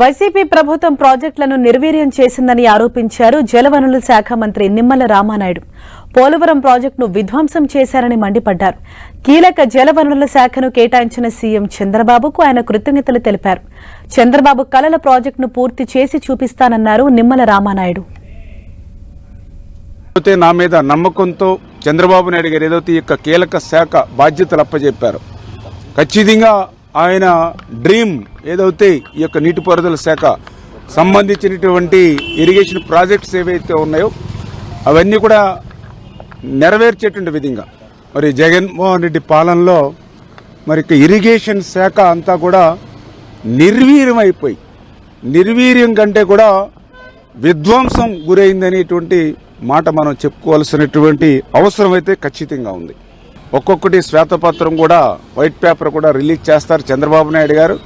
YCP ప్రభుత్వం ప్రాజెక్టులను నిర్వీర్యం చేసిందని ఆరోపించారు జలవనరుల శాఖ మంత్రి నిమ్మల రామానాయుడు. పోలవరం ప్రాజెక్టును విధ్వంసం చేశారని మండిపడ్డారు. కీలక జలవనరుల శాఖను కేటాయించిన సీఎం చంద్రబాబుకు ఆయన కృతజ్ఞతలు తెలిపారు. చంద్రబాబు కలల ప్రాజెక్టును పూర్తి చేసి చూపిస్తానన్నారు నిమ్మల రామానాయుడు. అయితే నా మీద నమ్మకంతో చంద్రబాబు నాయుడు గారు ఏదైతే ఈ యొక్క కీలక శాఖ బాధ్యతలు అప్పజెప్పారు. ఖచ్చితంగా ఆయన డ్రీమ్ ఏదైతే ఈ యొక్క నీటిపారుదల శాఖ సంబంధించినటువంటి ఇరిగేషన్ ప్రాజెక్ట్స్ ఏవైతే ఉన్నాయో అవన్నీ కూడా నెరవేర్చేటువంటి విధంగా. మరి జగన్మోహన్ రెడ్డి పాలనలో మరి ఇరిగేషన్ శాఖ అంతా కూడా నిర్వీర్యం అయిపోయి నిర్వీర్యం కంటే కూడా విధ్వంసం గురైందనేటువంటి మాట మనం చెప్పుకోవాల్సినటువంటి అవసరం అయితే ఖచ్చితంగా ఉంది. ఒక్కొక్కటి శ్వేతపత్రం కూడా వైట్ పేపర్ కూడా రిలీజ్ చేస్తారు చంద్రబాబు నాయుడు గారు.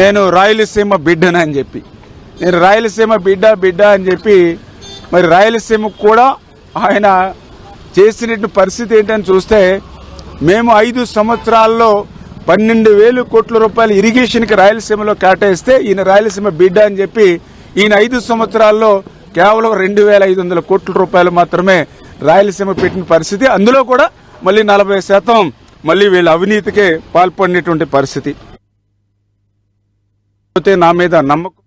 నేను రాయలసీమ బిడ్డను అని చెప్పి. నేను రాయలసీమ బిడ్డ బిడ్డ అని చెప్పి మరి రాయలసీమకు కూడా ఆయన చేసిన పరిస్థితి ఏంటని చూస్తే మేము ఐదు సంవత్సరాల్లో పన్నెండు వేలు కోట్ల రూపాయలు ఇరిగేషన్కి రాయలసీమలో కేటాయిస్తే ఈయన రాయలసీమ బిడ్డ అని చెప్పి ఈయన ఐదు సంవత్సరాల్లో కేవలం రెండు వేల ఐదు వందల కోట్ల రూపాయలు మాత్రమే రాయలసీమ పెట్టిన పరిస్థితి. అందులో కూడా మళ్ళీ నలభై శాతం మళ్ళీ వీళ్ళ అవినీతికే పాల్పడినటువంటి పరిస్థితి. నా మీద నమ్మకం